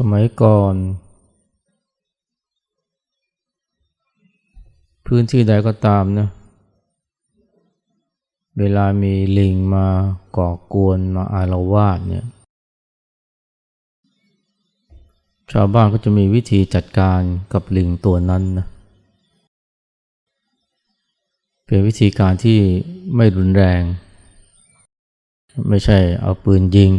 สมัยก่อน พื้นที่ใดก็ตามนะเวลามีลิงมาก่อกวนมาอารวาสเนี่ยชาวบ้านก็จะมีวิธีจัดการกับลิงตัวนั้นนะเป็นวิธีการที่ไม่รุนแรง ไม่ใช่เอาปืนยิง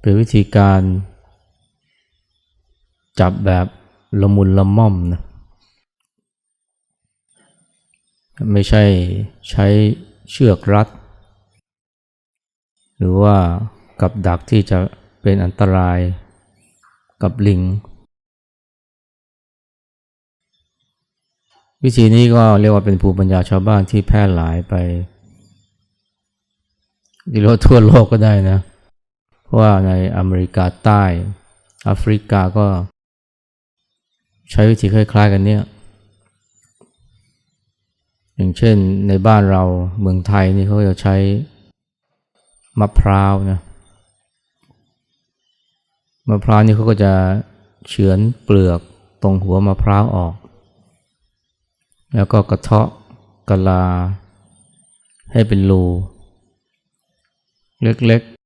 เป็นวิธีการจับแบบละมุนละม่อมนะไม่ใช่ใช้เชือกรัด หรือว่ากับดักที่จะเป็นอันตรายกับลิง วิธีนี้ก็เรียกว่าเป็นภูมิปัญญาชาวบ้านที่แพร่หลายไปดีโลทั่วโลกก็ได้นะเพราะ ว่าในอเมริกาใต้แอฟริกาก็ ใช้วิธีคล้ายๆกันเนี่ย อย่างเช่นในบ้านเราเมืองไทยนี่เขาจะใช้มะพร้าวนะมะพร้าวนี่เขาก็จะเฉือนเปลือกตรงหัวมะพร้าวออก แล้วก็กระเทาะกะลาให้เป็นรูเล็กๆ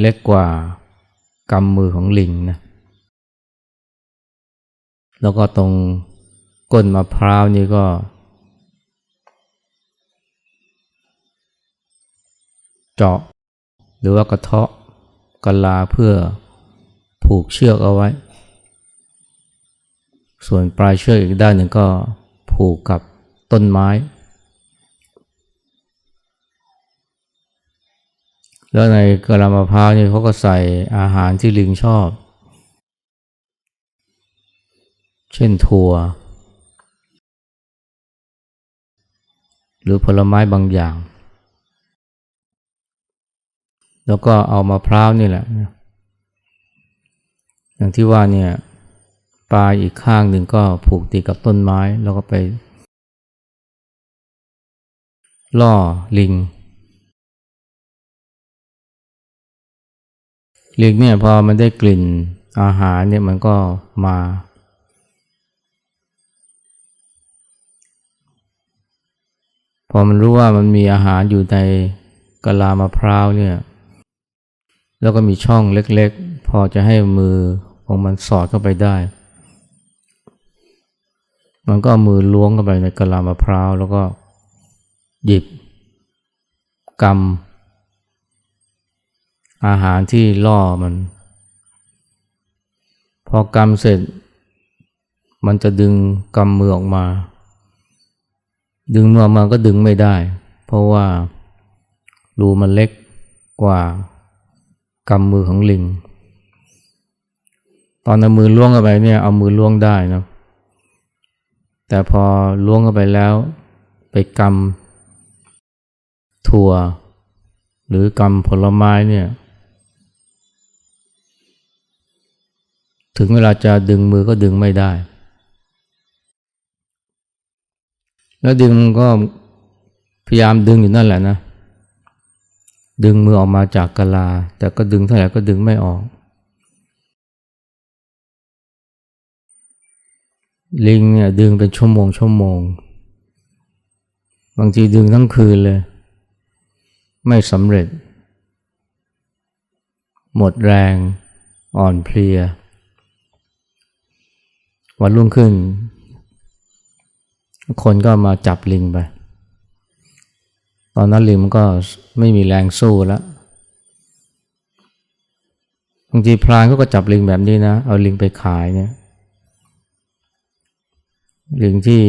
เล็กกว่ากำมือของลิงนะแล้วก็ตรงก้นมะพร้าวนี่ก็ เจาะ หรือว่ากระเทาะกะลาเพื่อผูกเชือกเอาไว้ ส่วนปลายเชือกอีกด้านหนึ่งก็ผูกกับต้นไม้ แล้วในกะลามะพร้าวนี่เขาก็ใส่อาหารที่ลิงชอบ เช่นถั่ว หรือผลไม้บางอย่าง แล้วก็เอามะพร้าวนี่แหละ อย่างที่ว่าเนี่ยปลายอีกข้างหนึ่งก็ผูกติดกับต้นไม้แล้วก็ไป ล่อลิง ลิงเนี่ยพอมันได้กลิ่นอาหารเนี่ยมันก็มา พอมันรู้ว่ามันมีอาหารอยู่ในกะลามะพร้าวเนี่ยแล้วก็มีช่องเล็กๆ พอจะให้มือของมันสอดเข้าไปได้ มันก็มือล้วงเข้าไปในกะลามะพร้าวแล้วก็หยิบกำ อาหารที่ล่อมัน พอกำเสร็จ มันจะดึงกำมือออกมา ดึงมือออกมาก็ดึงไม่ได้ เพราะว่ารูมันเล็กกว่ากำมือของลิง ตอนเอามือล้วงเข้าไปเนี่ยเอามือล้วงได้นะแต่พอล้วงเข้าไปแล้ว ไปกำถั่ว หรือกำผลไม้เนี่ย ถึงเวลาจะดึงมือก็ดึงไม่ได้ แล้วดึงก็พยายามดึงอยู่นั่นแหละนะ ดึงมือออกมาจากกะลา แต่ก็ดึงเท่าไหร่ก็ดึงไม่ออก ลิงเนี่ยดึงเป็นชั่วโมงชั่วโมง บางทีดึงทั้งคืนเลย ไม่สำเร็จ หมดแรงอ่อนเพลีย วันรุ่งขึ้น คนก็มาจับลิงไป ตอนนั้นลิงมันก็ไม่มีแรงสู้แล้วบางทีพรานเขาก็จับลิงแบบนี้นะ เอาลิงไปขายเนี่ย ลิงที่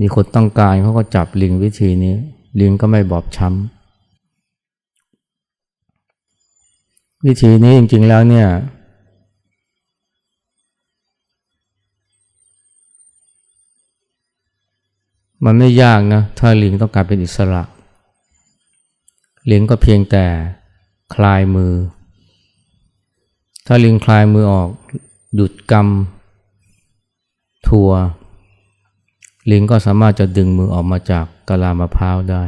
มีคนต้องการเขาก็จับลิงวิธีนี้ ลิงก็ไม่บอบช้ำวิธีนี้จริงๆแล้วเนี่ย มันไม่ยากนะถ้าลิงต้องการเป็นอิสระลิงก็เพียงแต่คลายมือ ถ้าลิงคลายมือออก หยุดกำทัวลิงก็สามารถจะดึงมือออกมาจากกะลามะพร้าวได้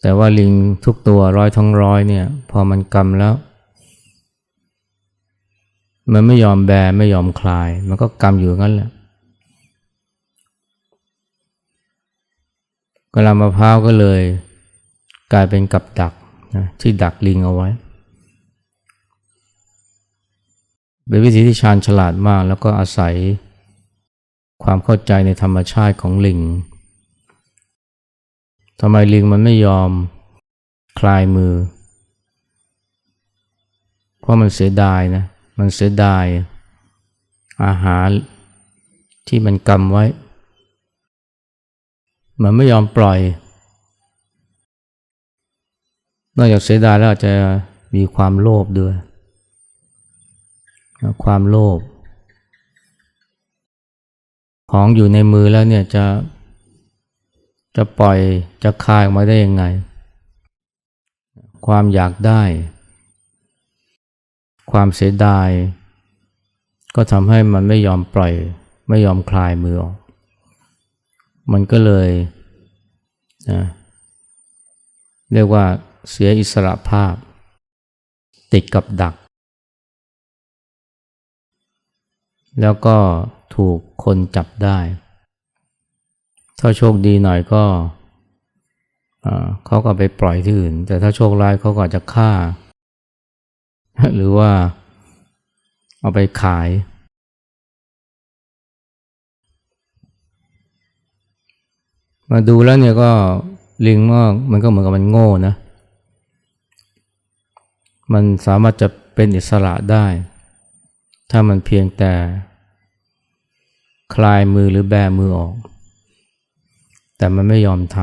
แต่ว่าลิงทุกตัวร้อยทั้งร้อยเนี่ย พอมันกำแล้ว มันไม่ยอมแบไม่ยอมคลาย มันก็กำอยู่งั้นแหละ กะลามะพร้าวก็เลยกลายเป็นกับดักนะที่ดักลิงเอาไว้ เป็นวิธีที่ชาญฉลาดมากแล้วก็อาศัยความเข้าใจในธรรมชาติของลิงทำไมลิงมันไม่ยอมคลายมือ เพราะมันเสียดายนะ มันเสียดายอาหารที่มันกำไว้ มันไม่ยอมปล่อย นอกจากเสียดายแล้วอาจจะมีความโลภด้วย ความโลภของอยู่ในมือแล้วเนี่ยจะจะปล่อยจะคายออกมาได้ยังไง ความอยากได้ ความเสียดาย ก็ทำให้มันไม่ยอมปล่อย ไม่ยอมคลายมือออก มันก็เลยนะเรียกว่าเสียอิสระภาพ ติดกับดัก แล้วก็ถูกคนจับได้ ถ้าโชคดีหน่อยก็เขาก็ไปปล่อยที่อื่น แต่ถ้าโชคร้ายเขาก็จะฆ่า หรือว่าเอาไปขาย มาดูแล้วเนี่ยก็ลิงก็มันก็เหมือนกับมันโง่นะ มันสามารถจะเป็นอิสระได้ ถ้ามันเพียงแต่ คลายมือหรือแบมือออก แต่มันไม่ยอมท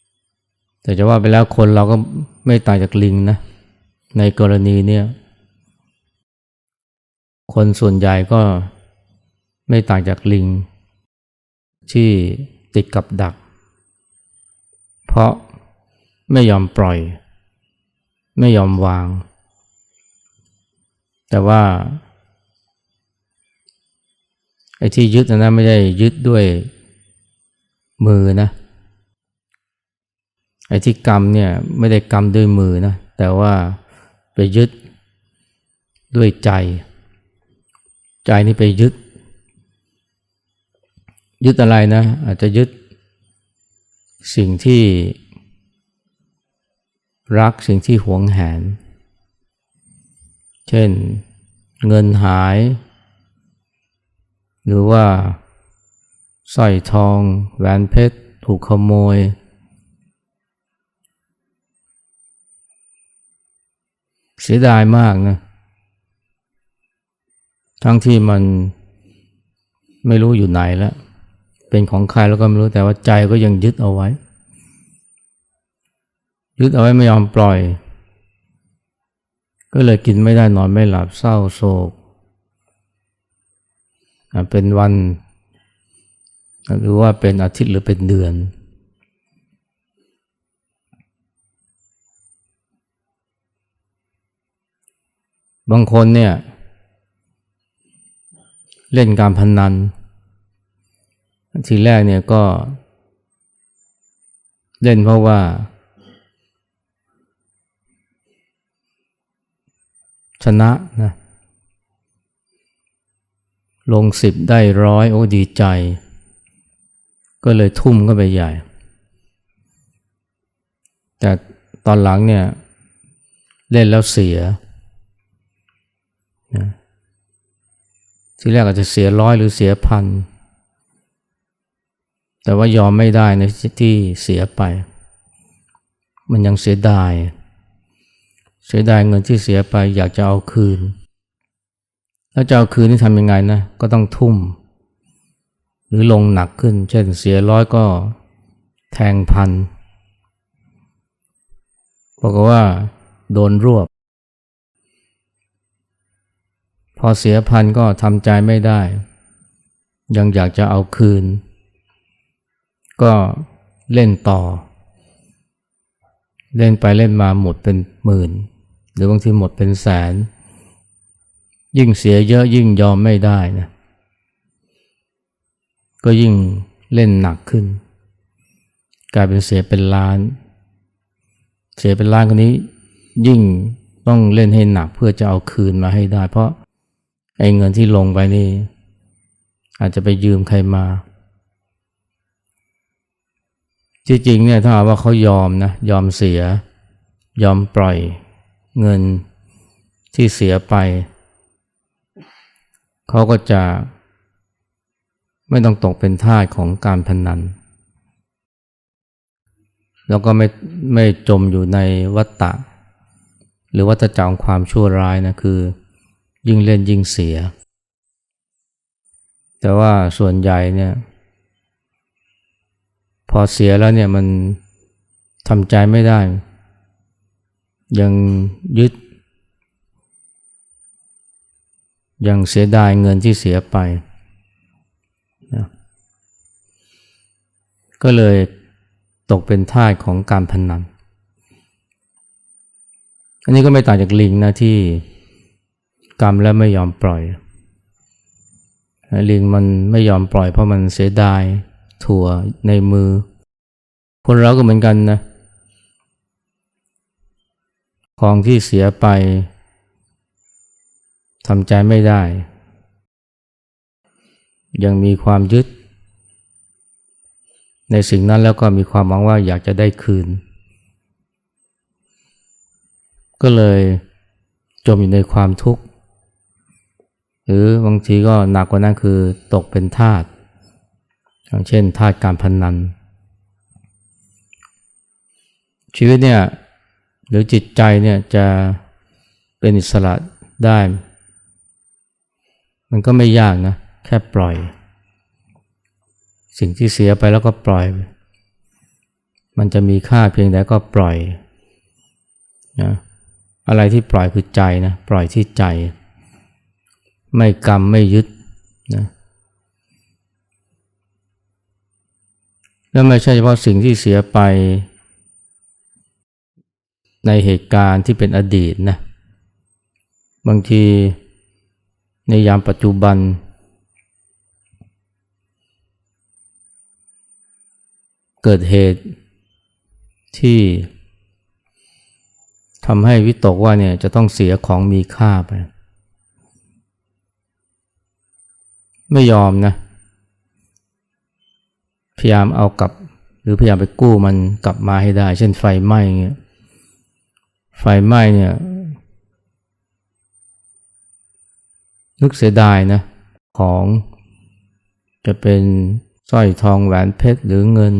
ำแต่จะว่าไปแล้วคนเราก็ไม่ต่างจากลิงนะ ในกรณีเนี่ย คนส่วนใหญ่ก็ไม่ต่างจากลิง ที่ติดกับดัก เพราะไม่ยอมปล่อย ไม่ยอมวาง แต่ว่าไอ้ที่ยึดนะไม่ได้ยึดด้วยมือนะไอ้ที่กรรมเนี่ยไม่ได้กรรมด้วยมือนะแต่ว่าไปยึดด้วยใจ ใจนี่ไปยึด ยึดอะไรนะ อาจจะยึดสิ่งที่รักสิ่งที่หวงแหน เช่นเงินหาย หรือว่าสร้อยทอง แหวนเพชร ถูกขโมย เสียดายมากนะ ทั้งที่มันไม่รู้อยู่ไหนแล้ว เป็นของใครแล้วก็ไม่รู้แต่ว่าใจก็ยังยึดเอาไว้ ยึดเอาไว้ไม่ยอมปล่อย ก็เลยกินไม่ได้นอนไม่หลับเศร้าโศก เป็นวัน หรือว่าเป็นอาทิตย์หรือเป็นเดือน บางคนเนี่ย เล่นการพนนัน ทีแรกเนี่ยก็เล่นเพราะว่า ชนะนะลงสิบได้ร้อยโอ้ดีใจ ก็เลยทุ่มก็ไปใหญ่ แต่ตอนหลังเนี่ย เล่นแล้วเสียนะทีแรกอาจจะเสียร้อยหรือเสียพัน แต่ว่ายอมไม่ได้ในที่เสียไป มันยังเสียดาย เสียดายเงินที่เสียไป อยากจะเอาคืน แล้วจะเอาคืนนี่ทำยังไงนะ ก็ต้องทุ่ม หรือลงหนักขึ้น เช่นเสียร้อยก็แทงพันบอกว่าโดนรวบ พอเสียพันก็ทำใจไม่ได้ ยังอยากจะเอาคืน ก็เล่นต่อ เล่นไปเล่นมาหมดเป็นหมื่น หรือบางทีหมดเป็นแสน ยิ่งเสียเยอะยิ่งยอมไม่ได้นะก็ยิ่งเล่นหนักขึ้น กลายเป็นเสียเป็นล้าน เสียเป็นล้านคนนี้ ยิ่งต้องเล่นให้หนักเพื่อจะเอาคืนมาให้ได้ เพราะไอ้เงินที่ลงไปนี่ อาจจะไปยืมใครมา ที่จริงเนี่ยถ้าว่าเขายอมนะยอมเสีย ยอมปล่อยเงินที่เสียไป เขาก็จะไม่ต้องตกเป็นทาสของการพนนัน แล้วก็ไม่ไม่จมอยู่ในวัฏฏะหรือวัฏจักรความชั่วร้ายนะคือ ยิ่งเล่นยิ่งเสีย แต่ว่าส่วนใหญ่เนี่ย พอเสียแล้วเนี่ยมันทำใจไม่ได้ ยังยึด ยังเสียดายเงินที่เสียไปนะก็เลยตกเป็นท่าของการพนนัน อันนี้ก็ไม่ต่างจากลิงนะที่กรรมและไม่ยอมปล่อย ลิงมันไม่ยอมปล่อยเพราะมันเสียดาย ถั่วในมือ คนเราก็เหมือนกันนะ ของที่เสียไปทำใจไม่ได้ ยังมีความยึด ในสิ่งนั้นแล้วก็มีความหวังว่าอยากจะได้คืน ก็เลยจมอยู่ในความทุกข์ หรือบางทีก็หนักกว่านั้นคือตกเป็นทาส อย่างเช่นทาสการพนนัน ชีวิตเนี่ยหรือจิตใจเนี่ยจะเป็นอิสระได้ มันก็ไม่ยากนะ แค่ปล่อย สิ่งที่เสียไปแล้วก็ปล่อย มันจะมีค่าเพียงใดก็ปล่อยนะอะไรที่ปล่อยคือใจนะ ปล่อยที่ใจ ไม่กรรมไม่ยึดนะ แล้วไม่ใช่เฉพาะสิ่งที่เสียไป ในเหตุการณ์ที่เป็นอดีตนะบางทีในยามปัจจุบัน เกิดเหตุที่ทำให้วิตกว่าเนี่ยจะต้องเสียของมีค่าไป ไม่ยอมนะ พยายามเอากลับ หรือพยายามไปกู้มันกลับมาให้ได้ เช่นไฟไหม้เงี้ยไฟไหม้เนี่ยนึกเสียดายนะของจะเป็นสร้อยทองแหวนเพชรหรือเงิน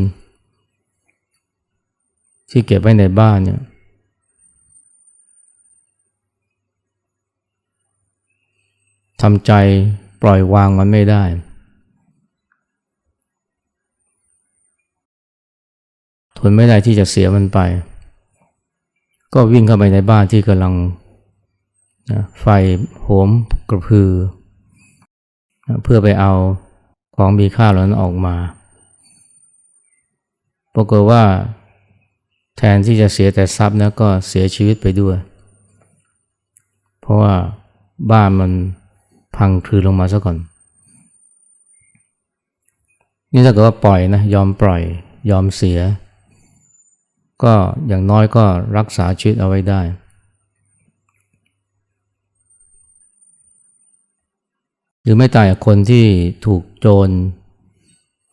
ที่เก็บไว้ในบ้านเนี่ยทำใจปล่อยวางมันไม่ได้ ทนไม่ได้ที่จะเสียมันไป ก็วิ่งเข้าไปในบ้านที่กำลังนะไฟโหมกระพือนะเพื่อไปเอาของมีค่าเหล่านั้นออกมาปรากฏว่าแทนที่จะเสียแต่ทรัพย์นะก็เสียชีวิตไปด้วย เพราะว่าบ้านมันพังคลือลงมาซะก่อน นี่ถ้าเกิดว่าปล่อยนะ ยอมปล่อย ยอมเสีย ก็อย่างน้อยก็รักษาชีวิตเอาไว้ได้ หรือไม่ตายคนที่ถูกโจร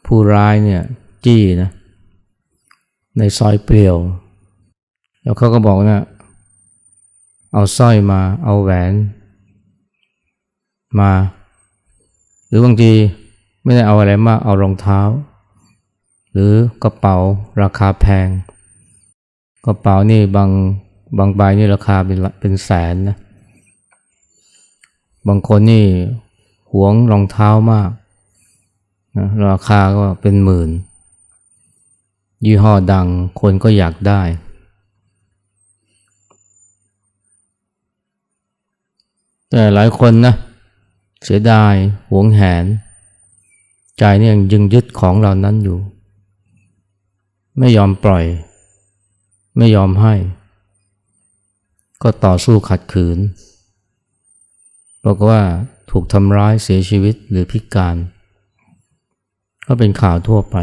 ผู้ร้ายเนี่ยจี้นะในซอยเปลี่ยว แล้วเขาก็บอกนะ เอาสร้อยมา เอาแหวน มา หรือบางทีไม่ได้เอาอะไรมาก เอารองเท้า หรือกระเป๋าราคาแพง กระเป๋านี่บางบางใบนี่ราคาเป็นเป็นแสนนะ บางคนนี่หวงรองเท้ามากนะราคาก็เป็นหมื่น ยี่ห้อดังคนก็อยากได้ แต่หลายคนนะ เสียดายหวงแหน ใจนี่ยังยึงยึดของเหล่านั้นอยู่ ไม่ยอมปล่อย ไม่ยอมให้ก็ต่อสู้ขัดขืนบอกว่าถูกทำร้ายเสียชีวิตหรือพิการ ก็เป็นข่าวทั่วไป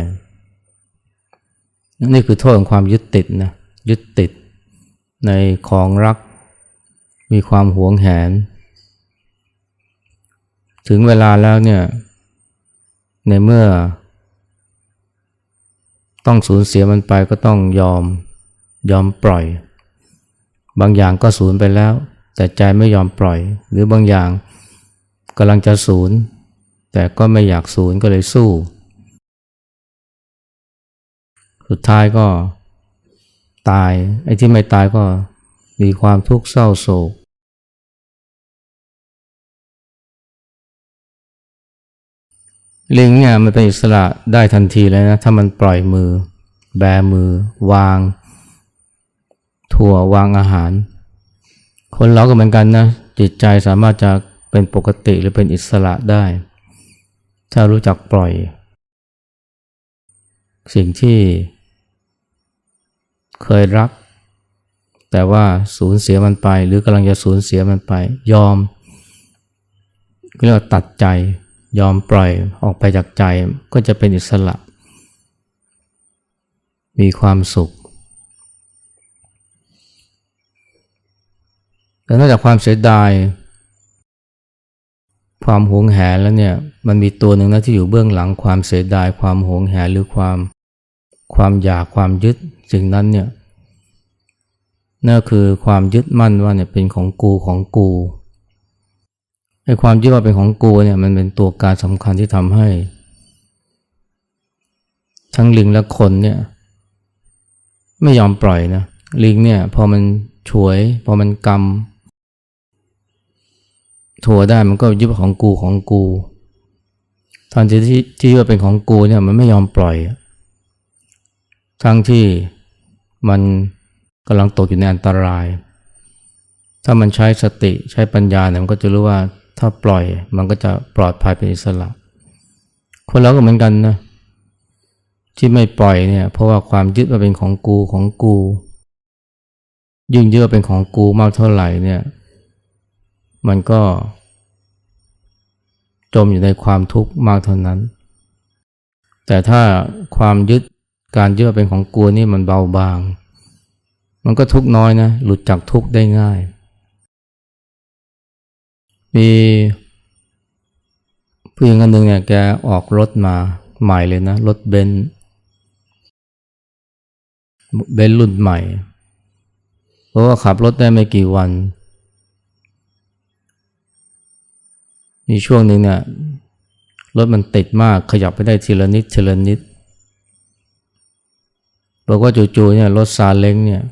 นี่คือโทษของความยึดติดนะยึดติดในของรัก มีความหวงแหน ถึงเวลาแล้วเนี่ยในเมื่อ ต้องสูญเสียมันไปก็ต้องยอม ยอมปล่อย บางอย่างก็สูญไปแล้ว แต่ใจไม่ยอมปล่อย หรือบางอย่างกำลังจะสูญแต่ก็ไม่อยากสูญก็เลยสู้ สุดท้ายก็ตาย ไอ้ที่ไม่ตายก็มีความทุกข์เศร้าโศก ลิงเนี่ยมันเป็นอิสระได้ทันทีเลยนะ ถ้ามันปล่อยมือ แบมือ วาง ถั่ววางอาหาร คนเราก็เหมือนกันนะ จิตใจสามารถจะเป็นปกติหรือเป็นอิสระได้ ถ้ารู้จักปล่อย สิ่งที่เคยรัก แต่ว่าสูญเสียมันไป หรือกำลังจะสูญเสียมันไป ยอมเรียกว่าตัดใจ ยอมปล่อยออกไปจากใจก็จะเป็นอิสระ มีความสุข แต่นอกจากความเสียดาย ความหวงแหนแล้วเนี่ยมันมีตัวหนึ่งนะที่อยู่เบื้องหลังความเสียดาย ความหวงแหนหรือความความอยากความยึดสิ่งนั้นเนี่ยนั่นคือความยึดมั่นว่าเนี่ยเป็นของกูของกูไอ้ความยึดว่าเป็นของกูเนี่ยมันเป็นตัวการสำคัญที่ทำให้ ทั้งลิงและคนเนี่ยไม่ยอมปล่อยนะลิงเนี่ยพอมันฉวย พอมันกำ ถั่วได้มันก็ยึดของกูของกูตอนที่ที่ว่าเป็นของกูเนี่ยมันไม่ยอมปล่อย ทั้งที่มันกำลังตกอยู่ในอันตราย ถ้ามันใช้สติใช้ปัญญาเนี่ยมันก็จะรู้ว่าถ้าปล่อยมันก็จะปลอดภัยเป็นอิสระ คนเราก็เหมือนกันนะที่ไม่ปล่อยเนี่ยเพราะว่าความยึดว่าเป็นของกูของกู ยิ่งเยอะเป็นของกูมากเท่าไหร่เนี่ย มันก็ จมอยู่ในความทุกข์มากเท่านั้น แต่ถ้าความยึดการยึดเป็นของกูนี่มันเบาบาง มันก็ทุกน้อยนะ หลุดจากทุกได้ง่าย มีผู้หญิงคนหนึ่งเนี่ยแกออกรถมาใหม่เลยนะ รถเบนซ์เบนซ์รุ่นใหม่ เพราะว่าขับรถได้ไม่กี่วัน มีช่วงหนึ่งเนี่ยรถมันติดมากขยับไปได้ทีละนิดทีละนิดบอกว่าจู่ๆเนี่ยรถซาเล้งเนี่ย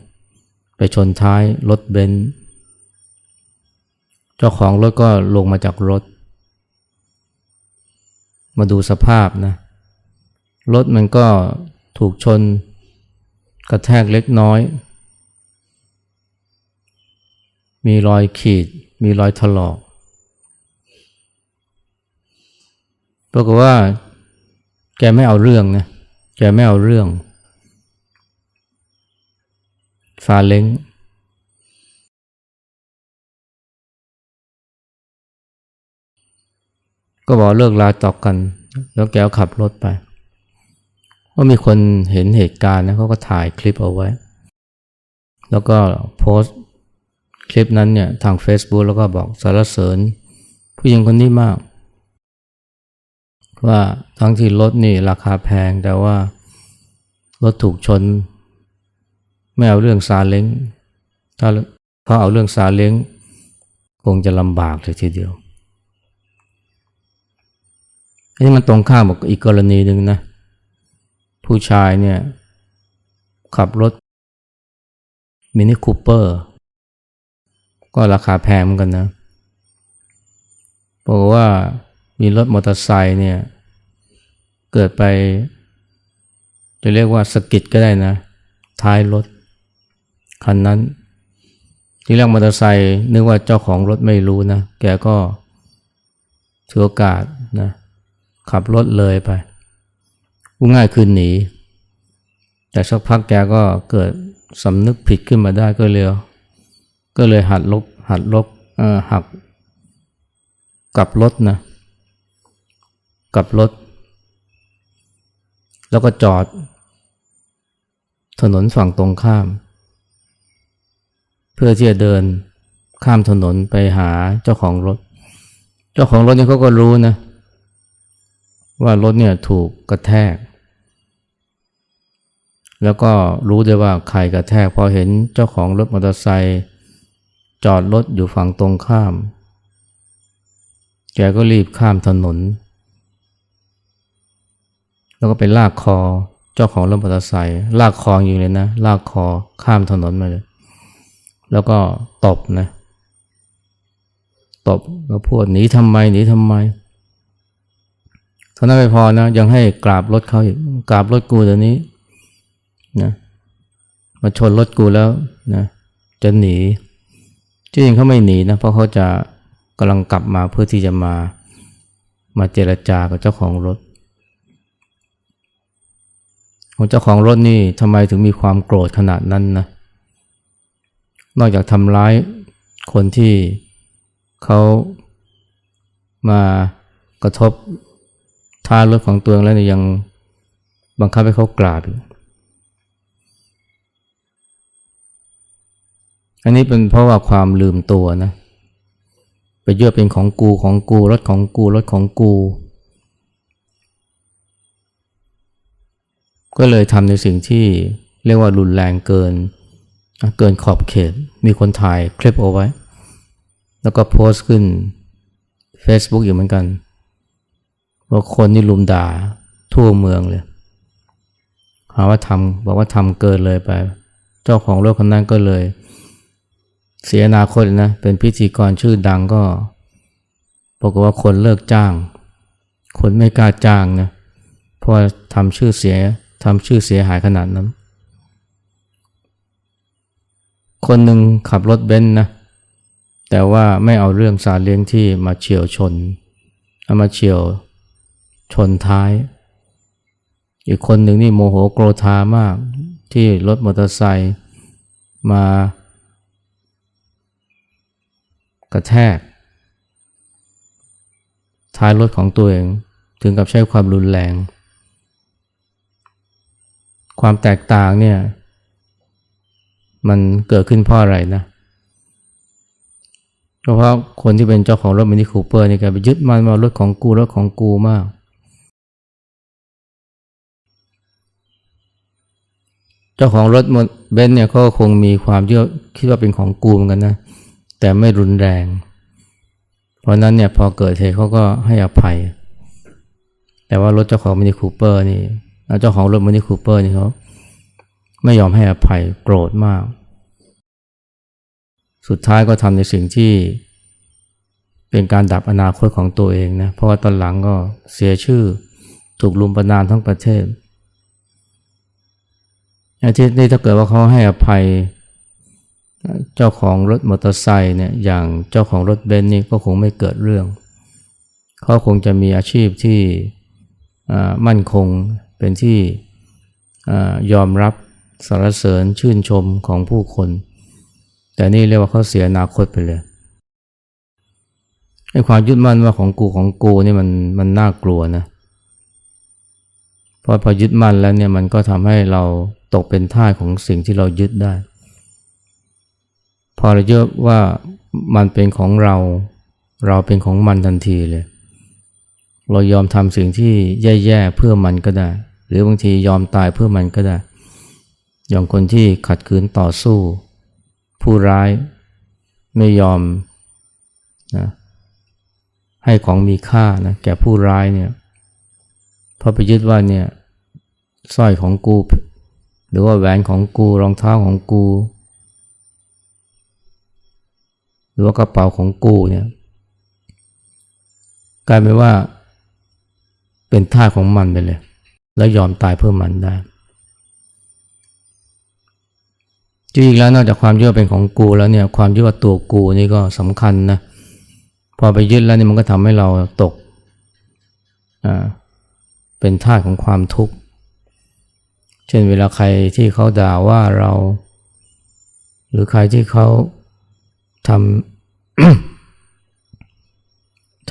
ไปชนท้ายรถเบนซ์เจ้าของรถก็ลงมาจากรถ มาดูสภาพนะรถมันก็ถูกชนกระแทกเล็กน้อย มีรอยขีด มีรอยถลอก ปรากฏว่า แกไม่เอาเรื่องนะแกไม่เอาเรื่องซาเล้งก็บอกเลิกลาตอกกัน แล้วแกขับรถไปว่ามีคนเห็นเหตุการณ์นะเขาก็ถ่ายคลิปเอาไว้ แล้วก็โพสต์คลิปนั้นเนี่ยทาง Facebook แล้วก็บอกสรรเสริญ ผู้หญิงคนนี้มาก ว่าทั้งที่รถนี่ราคาแพงแต่ว่ารถถูกชน ไม่เอาเรื่องซาเล้งถ้าเขาเอาเรื่องซาเล้งคงจะลำบากเลยทีเดียวอันนี้มันตรงข้ามกับอีกกรณีหนึ่งนะ ผู้ชายเนี่ย ขับรถมินิคูเปอร์ ก็ราคาแพงเหมือนกันนะบอกว่า มีรถมอเตอร์ไซค์เนี่ยเกิดไป จะเรียกว่าสกิดก็ได้นะ ท้ายรถคันนั้น ที่แรกมอเตอร์ไซค์นึกว่าเจ้าของรถไม่รู้นะ แกก็ถือโอกาสนะขับรถเลยไปง่ายคือหนี แต่สักพักแกก็เกิดสำนึกผิดขึ้นมาได้ก็เลยก็เลยหัดลบหัดลบเอ่อหักกลับรถนะ กับรถ แล้วก็จอด ถนนฝั่งตรงข้าม เพื่อที่จะเดินข้ามถนนไปหาเจ้าของรถ เจ้าของรถนี่เขาก็รู้นะ ว่ารถเนี่ยถูกกระแทก แล้วก็รู้ด้วยว่าใครกระแทกพอเห็นเจ้าของรถมอเตอร์ไซค์จอดรถอยู่ฝั่งตรงข้าม แกก็รีบข้ามถนน แล้วก็ไปลากคอเจ้าของรถมอเตอร์ไซค์ลากคออยู่เลยนะลากคอข้ามถนนมาเลย แล้วก็ตบนะตบแล้วพูดหนีทำไมหนีทำไมเท่านั้นไม่พอนะ ยังให้กราบรถเขาอีกกราบรถกูเดี๋ยวนี้นะมาชนรถกูแล้วนะจะหนีจริงเขาไม่หนีนะเพราะเขาจะกำลังกลับมาเพื่อที่จะมามาเจรจากับเจ้าของรถ ของเจ้าของรถนี่ทำไมถึงมีความโกรธขนาดนั้นนะ นอกจากทำร้ายคนที่เขามากระทบท้ายรถของตัวเองแล้วเนี่ยยังบังคับให้เขากราบอีกอันนี้เป็นเพราะว่าความลืมตัวนะ ไปเยอะเป็นของกูของกูรถของกูรถของกู ก็เลยทำในสิ่งที่เรียกว่ารุนแรงเกิน เกินขอบเขต มีคนถ่ายคลิปเอาไว้ แล้วก็โพสต์ขึ้น Facebook อยู่เหมือนกัน ว่าคนนี่ลุมด่าทั่วเมืองเลยหาว่าทำบอกว่าทำเกินเลยไป เจ้าของรถคนนั้นก็เลย เสียอนาคตนะ เป็นพิธีกรชื่อดังก็บอกว่าคนเลิกจ้าง คนไม่กล้าจ้างนะเพราะทำชื่อเสีย ทำชื่อเสียหายขนาดนั้น คนหนึ่งขับรถเบนซ์นะ แต่ว่าไม่เอาเรื่องสาเลี้ยงที่มาเฉียวชน เอามาเฉียวชนท้าย อีกคนหนึ่งนี่โมโหโกรธามากที่รถมอเตอร์ไซค์มากระแทก ท้ายรถของตัวเองถึงกับใช้ความรุนแรง ความแตกต่างเนี่ย มันเกิดขึ้นเพราะอะไรนะเพราะคนที่เป็นเจ้าของรถมินิคูเปอร์นี่แกไปยึดมันมารถของกูรถของกูมาก เจ้าของรถเบนซ์เนี่ยก็คงมีความเยอะคิดว่าเป็นของกูเหมือนกันนะ แต่ไม่รุนแรง เพราะนั้นเนี่ยพอเกิดเหตุเขาก็ให้อภัย แต่ว่ารถเจ้าของมินิคูเปอร์นี่ เจ้าของรถมินิคูเปอร์นี่เขาไม่ยอมให้อภัยโกรธมาก สุดท้ายก็ทำในสิ่งที่เป็นการดับอนาคตของตัวเองนะ เพราะว่าตอนหลังก็เสียชื่อถูกลุมประนามทั้งประเทศอาทิตย์นี้ถ้าเกิดว่าเขาให้อภัย เจ้าของรถมอเตอร์ไซค์เนี่ยอย่างเจ้าของรถเบนซ์นี่ก็คงไม่เกิดเรื่อง เขาคงจะมีอาชีพที่มั่นคง เป็นที่ยอมรับสรรเสริญชื่นชมของผู้คน แต่นี่เรียกว่าเขาเสียอนาคตไปเลยไอ้ความยึดมั่นว่าของกูของกูนี่มันมันน่ากลัวนะเพราะพอยึดมั่นแล้วเนี่ยมันก็ทำให้เราตกเป็นท่าของสิ่งที่เรายึดได้ พอเราเยอะว่ามันเป็นของเรา เราเป็นของมันทันทีเลย เรายอมทำสิ่งที่แย่ๆเพื่อมันก็ได้ หรือบางทียอมตายเพื่อมันก็ได้ อย่างคนที่ขัดขืนต่อสู้ ผู้ร้ายไม่ยอมนะให้ของมีค่านะแก่ผู้ร้ายเนี่ยพอไปยึดว่าเนี่ยสร้อยของกู หรือว่าแหวนของกูรองเท้าของกู หรือว่ากระเป๋าของกูเนี่ยกลายเป็นว่าเป็นท่าของมันไปเลย แล้วยอมตายเพื่อมันได้จริงแล้วนอกจากความยึดเป็นของกูแล้วเนี่ยความยึดว่าตัวกูนี่ก็สำคัญนะพอไปยึดแล้วนี่มันก็ทำให้เราตกอ่าเป็นท่าของความทุกข์ เช่นเวลาใครที่เขาด่าว่าเรา หรือใครที่เขาทำ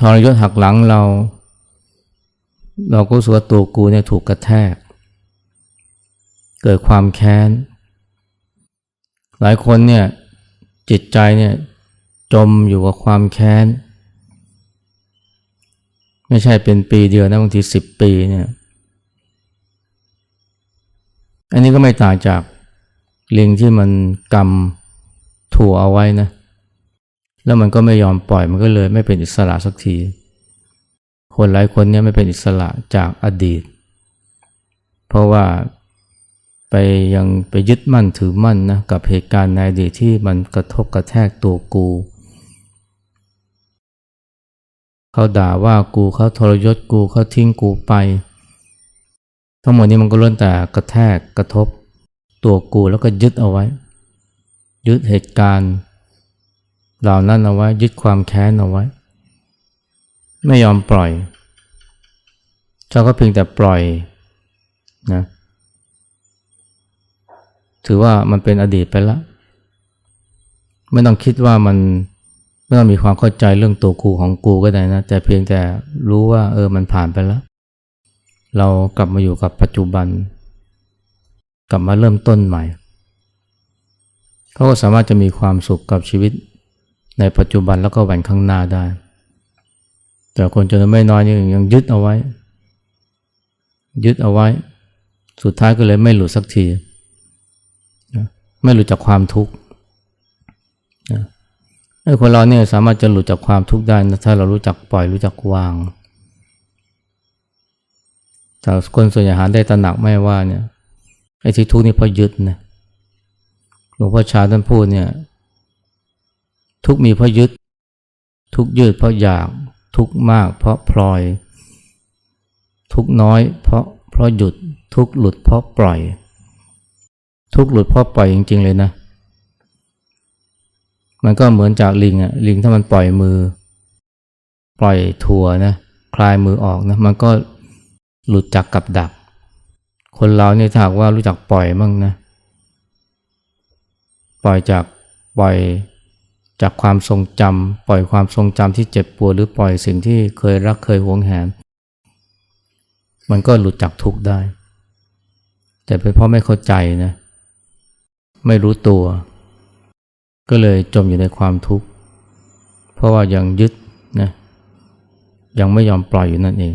ทรยศหักหลังเรา เราก็รู้สึกว่าตัวกูเนี่ยถูกกระแทก เกิดความแค้น หลายคนเนี่ยจิตใจเนี่ยจมอยู่กับความแค้น ไม่ใช่เป็นปีเดียวนะบางทีสิบปีเนี่ยอันนี้ก็ไม่ต่างจากลิงที่มันกำถั่วเอาไว้นะ แล้วมันก็ไม่ยอมปล่อยมันก็เลยไม่เป็นอิสระสักที คนหลายคนเนี่ยไม่เป็นอิสระจากอดีต เพราะว่าไปยังไปยึดมั่นถือมั่นนะกับเหตุการณ์ในอดีตที่มันกระทบกระแทกตัวกู เขาด่าว่ากูเขาทรยศกูเขาทิ้งกูไป ทั้งหมดนี้มันก็ล้วนแต่กระแทกกระทบตัวกูแล้วก็ยึดเอาไว้ ยึดเหตุการณ์ เหล่านั้นเอาไว้ยึดความแค้นเอาไว้ ไม่ยอมปล่อยเขาก็เพียงแต่ปล่อยนะถือว่ามันเป็นอดีตไปแล้วไม่ต้องคิดว่ามันไม่ต้องมีความเข้าใจเรื่องตัวกูของกูก็ได้นะแต่เพียงแต่รู้ว่า เออมันผ่านไปแล้ว เรากลับมาอยู่กับปัจจุบัน กลับมาเริ่มต้นใหม่เขาก็สามารถจะมีความสุขกับชีวิตในปัจจุบันแล้วก็วันข้างหน้าได้ แต่คนจำนวนไม่น้อยยังยังยึดเอาไว้ ยึดเอาไว้ สุดท้ายก็เลยไม่หลุดสักทีไม่หลุดจากความทุกข์ไอ้คนเราเนี่ยสามารถจะหลุดจากความทุกข์ได้นะถ้าเรารู้จักปล่อยรู้จักวางแต่คนส่วนใหญ่หาได้ตระหนักไม่ว่าเนี่ยไอ้ที่ทุกข์นี่เพราะยึดนะหลวงพ่อชาท่านพูดเนี่ย ทุกมีเพราะยึด ทุกยืดเพราะอยาก ทุกมากเพราะพลอย ทุกน้อยเพราะเพราะหยุดทุกหลุดเพราะปล่อย ทุกหลุดเพราะปล่อยจริง ๆ เลยนะ มันก็เหมือนจากลิงอะลิงถ้ามันปล่อยมือ ปล่อยทัวนะคลายมือออกนะมันก็หลุดจากกับดัก คนเราเนี่ยถ้าหากว่ารู้จักปล่อยมั่งนะ ปล่อยจากปล่อย จากความทรงจำปล่อยความทรงจำที่เจ็บปวดหรือปล่อยสิ่งที่เคยรักเคยหวงแหน มันก็หลุดจากทุกข์ได้ แต่เป็นเพราะไม่เข้าใจนะไม่รู้ตัว ก็เลยจมอยู่ในความทุกข์ เพราะว่ายังยึดนะยังไม่ยอมปล่อยอยู่นั่นเอง